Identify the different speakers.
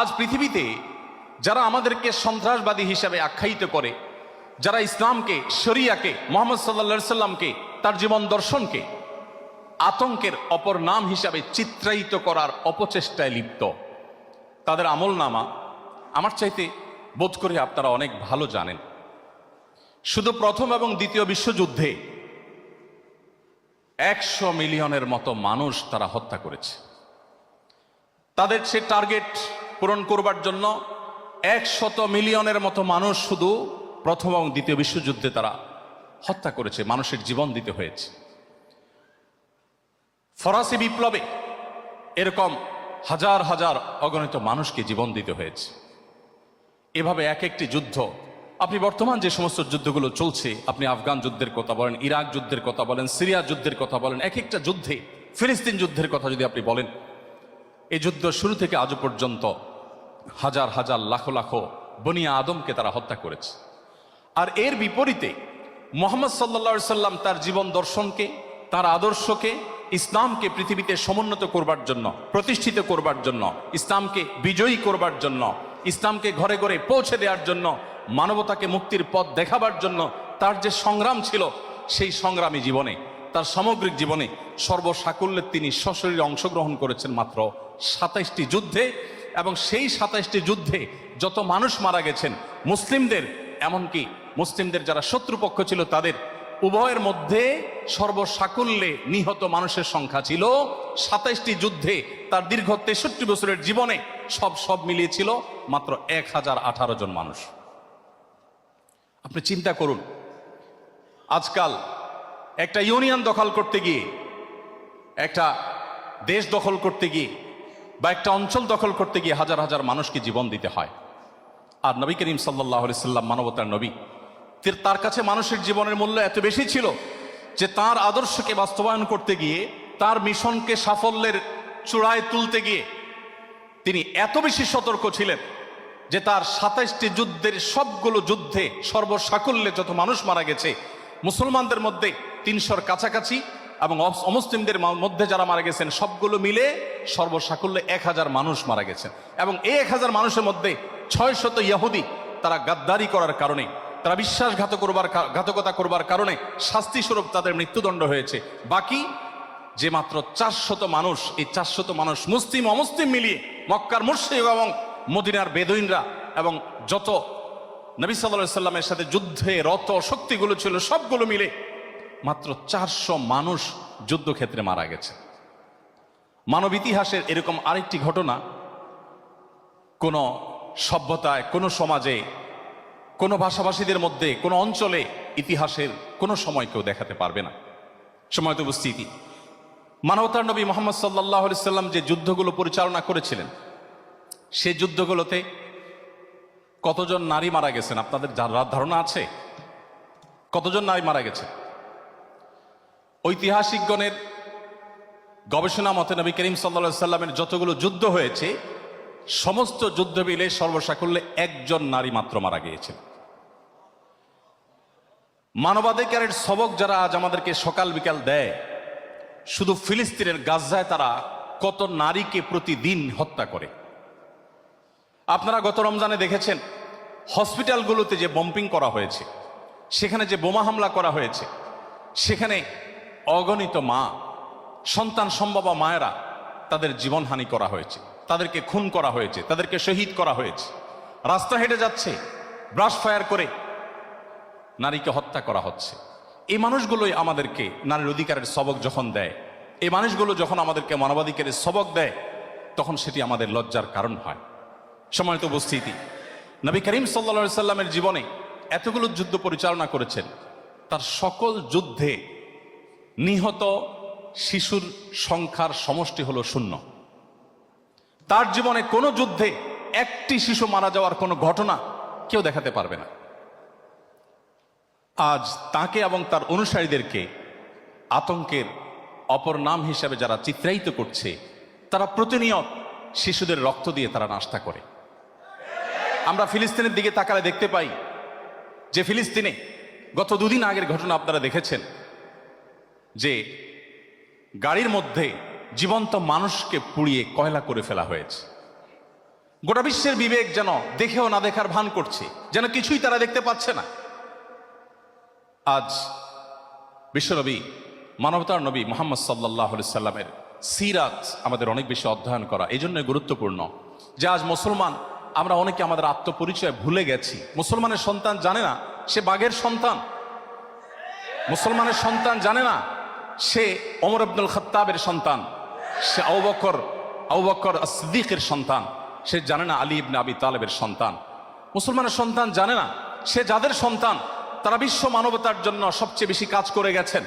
Speaker 1: আজ পৃথিবীতে যারা আমাদেরকে সন্ত্রাসবাদী হিসাবে আখ্যায়িত করে, যারা ইসলামকে, শরিয়াকে, মোহাম্মদ সাল্লা সাল্লামকে তার জীবন দর্শনকে আতঙ্কের অপর নাম হিসাবে চিত্রায়িত করার অপচেষ্টায় লিপ্ত। তাদের আমল নামা আমার চাইতে বোধ করে আপনারা অনেক ভালো জানেন। শুধু প্রথম এবং দ্বিতীয় বিশ্বযুদ্ধে একশো মিলিয়নের মতো মানুষ তারা হত্যা করেছে। তাদের সে টার্গেট পূরণ করবার জন্য একশত মিলিয়নের মতো মানুষ শুধু প্রথম এবং দ্বিতীয় বিশ্বযুদ্ধে তারা হত্যা করেছে, মানুষের জীবন দিতে হয়েছে। ফরাসি বিপ্লবে এরকম হাজার হাজার অগণিত মানুষকে জীবন দিতে হয়েছে। এভাবে এক একটি যুদ্ধ, আপনি বর্তমান যে সমস্ত যুদ্ধগুলো চলছে, আপনি আফগান যুদ্ধের কথা বলেন, ইরাক যুদ্ধের কথা বলেন, সিরিয়া যুদ্ধের কথা বলেন এক একটা যুদ্ধে, ফিলিস্তিন যুদ্ধের কথা যদি আপনি বলেন, এই যুদ্ধ শুরু থেকে আজও পর্যন্ত হাজার হাজার লাখো লাখো বনিয়া আদমকে তারা হত্যা করেছে। আর এর বিপরীতে মোহাম্মদ সাল্লা সাল্লাম তার জীবন দর্শনকে, তার আদর্শকে, ইসলামকে পৃথিবীতে সমুন্নত করবার জন্য, প্রতিষ্ঠিত করবার জন্য, ইসলামকে বিজয়ী করবার জন্য, ইসলামকে ঘরে ঘরে পৌঁছে দেওয়ার জন্য, মানবতাকে মুক্তির পথ দেখাবার জন্য তার যে সংগ্রাম ছিল, সেই সংগ্রামী জীবনে, তার সামগ্রিক জীবনে সর্বসাকুল্যে তিনি সশরীরে অংশগ্রহণ করেছেন মাত্র সাতাইশটি যুদ্ধে। এবং সেই সাতাইশটি যুদ্ধে যত মানুষ মারা গেছেন, মুসলিমদের, এমনকি মুসলিমদের যারা শত্রুপক্ষ ছিল তাদের, উভয়ের মধ্যে সর্বসাকুল্যে নিহত মানুষের সংখ্যা ছিল সাতাইশটি যুদ্ধে। তার দীর্ঘ তেষট্টি বছরের জীবনে সব সব মিলিয়েছিল মাত্র এক হাজার আঠারো জন মানুষ। আপনি চিন্তা করুন, আজকাল একটা ইউনিয়ন দখল করতে গিয়ে, একটা দেশ দখল করতে গিয়ে বা একটা অঞ্চল দখল করতে গিয়ে হাজার হাজার মানুষকে জীবন দিতে হয়। আর নবী করিম সাল্লাহ সাল্লাম মানবতার নবী। তার কাছে মানুষের জীবনের মূল্য এত বেশি ছিল যে তার আদর্শকে বাস্তবায়ন করতে গিয়ে, তার মিশনকে সাফল্যের চূড়ায় তুলতে গিয়ে তিনি এত বেশি সতর্ক ছিলেন যে তার সাতাইশটি যুদ্ধের সবগুলো যুদ্ধে সর্বসাকুল্যে যত মানুষ মারা গেছে, মুসলমানদের মধ্যে তিনশোর কাছাকাছি এবং অমুসলিমদের মধ্যে যারা মারা গেছেন, সবগুলো মিলে সর্বসাকুল্যে এক হাজার মানুষ মারা গেছেন। এবং এই এক হাজার মানুষের মধ্যে ছয় শত ইয়াহুদি তারা গাদ্দারি করার কারণে, তারা বিশ্বাসঘাত করবার ঘাতকতা করবার কারণে শাস্তি স্বরূপ তাদের মৃত্যুদণ্ড হয়েছে। বাকি যে মাত্র চারশত মানুষ, এই চারশত মানুষ মুসলিম, অমুসলিম মিলিয়ে মক্কার মুর্শিদ এবং মদিনার বেদইনরা এবং যত নবী সাল্লাহ সাল্লামের সাথে যুদ্ধে রত শক্তিগুলো ছিল, সবগুলো মিলে মাত্র চারশো মানুষ যুদ্ধক্ষেত্রে মারা গেছে। মানব ইতিহাসের এরকম আরেকটি ঘটনা, কোনো সভ্যতায়, কোনো সমাজে, কোনো ভাষাভাষীদের মধ্যে, কোনো অঞ্চলে ইতিহাসের কোনো সময় কেউ দেখাতে পারবে না। সময় তো উপস্থিতি। মানবতার নবী মোহাম্মদ সাল্লাহ সাল্লাম যে যুদ্ধগুলো পরিচালনা করেছিলেন, সে যুদ্ধগুলোতে কতজন নারী মারা গেছেন? আপনাদের ধারণা আছে? কতজন নারী মারা গেছে? ঐতিহাসিকগণের গবেষণা মতে নবী করিম সাল্লা সাল্লামের যতগুলো যুদ্ধ হয়েছে, সমস্ত যুদ্ধ মিলে সর্বসাকুল্যে একজন নারী মাত্র মারা গিয়েছেন। মানবাধিকারের সবক যারা আজ আমাদেরকে সকাল বিকাল দেয়, শুধু ফিলিস্তিনের গাজায় তারা কত নারীকে প্রতিদিন হত্যা করে। আপনারা গত রমজানে দেখেছেন, হসপিটালগুলোতে যে বম্পিং করা হয়েছে, সেখানে যে বোমা হামলা করা হয়েছে, সেখানে অগণিত মা, সন্তান সম্ভবা মায়েরা তাদের জীবনহানি করা হয়েছে, তাদেরকে খুন করা হয়েছে, তাদেরকে শহীদ করা হয়েছে। রাস্তা হেঁটে যাচ্ছে ব্রাশ ফায়ার করে নারীকে হত্যা করা হচ্ছে। এই মানুষগুলোই আমাদেরকে নারীর অধিকারের সবক যখন দেয়, এই মানুষগুলো যখন আমাদেরকে মানবাধিকারের সবক দেয়, তখন সেটি আমাদের লজ্জার কারণ হয়। সময়ত উপস্থিতি, নবী করিম সাল্লা সাল্লামের জীবনে এতগুলো যুদ্ধ পরিচালনা করেছেন, তার সকল যুদ্ধে নিহত শিশুর সংখ্যার সমষ্টি হলো শূন্য। তার জীবনে কোনো যুদ্ধে একটি শিশু মারা যাওয়ার কোনো ঘটনা কেউ দেখাতে পারবে না। আজ তাকে এবং তার অনুসারীদেরকে আতঙ্কের অপর নাম হিসাবে যারা চিত্রায়িত করছে, তারা প্রতিনিয়ত শিশুদের রক্ত দিয়ে তারা নাস্তা করে। আমরা ফিলিস্তিনের দিকে তাকালে দেখতে পাই যে ফিলিস্তিনে গত দুদিন আগের ঘটনা আপনারা দেখেছেন। যে গাড়ির মধ্যে জীবন্ত মানুষকে পুড়িয়ে কয়লা করে ফেলা হয়েছে। গোটা বিশ্বের বিবেক যেন দেখেও না দেখার ভান করছে, যেন কিছুই তারা দেখতে পাচ্ছে না। আজ বিশ্বনবী, মানবতার নবী মোহাম্মদ সাল্লাহ সাল্লামের সিরাত আমাদের অনেক বেশি অধ্যয়ন করা, এই জন্য গুরুত্বপূর্ণ যে আজ মুসলমান, আমরা অনেকে আমাদের আত্মপরিচয় ভুলে গেছি। মুসলমানের সন্তান জানে না, সে বাঘের সন্তান। মুসলমানের সন্তান জানে না সে অমর আব্দুল খত্তাবের সন্তান। সে আউবকর আউবকর আসদিকের সন্তান। সে জানে না আলী ইবনে আবি তালেবের সন্তান। মুসলমানের সন্তান জানে না। সে যাদের সন্তান, তারা বিশ্ব মানবতার জন্য সবচেয়ে বেশি কাজ করে গেছেন।